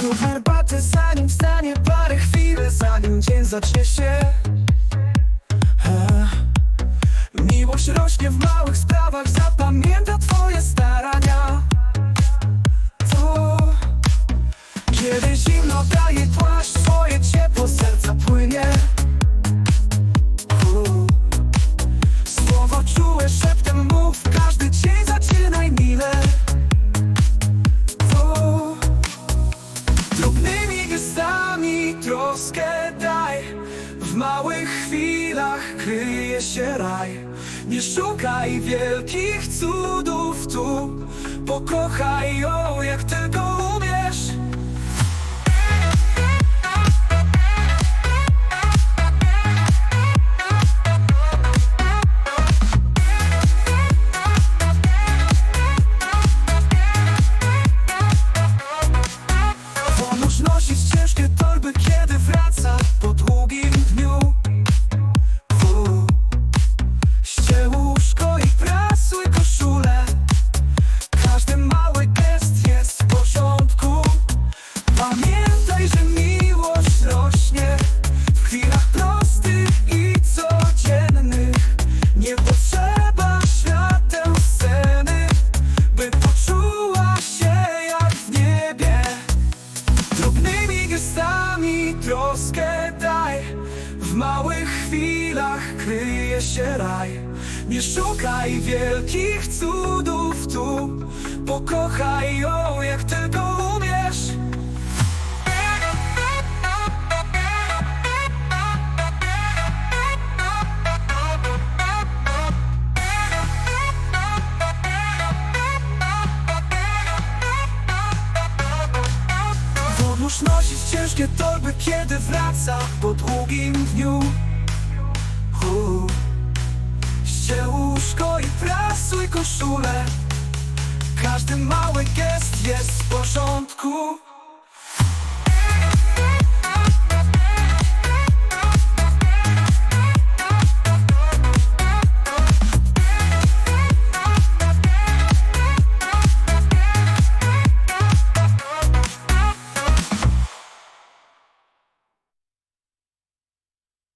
Zrób herbatę zanim stanie parę chwil Zanim dzień zacznie się. Miłość rośnie w małych sprawach Zapamięta twoje starania. To Kiedy zimno daje płaszcz Twoje ciepło serca płynie. Słowo czułe szeptem chwilach kryje się raj. Nie szukaj wielkich cudów tu. Pokochaj ją jak tylko troskę daj. W małych chwilach kryje się raj. Nie szukaj wielkich cudów tu. Pokochaj ją jak tylko umiesz. Nosić ciężkie torby, kiedy wraca po długim dniu. U. Ściel łóżko i prasuj koszulę Każdy mały gest jest w porządku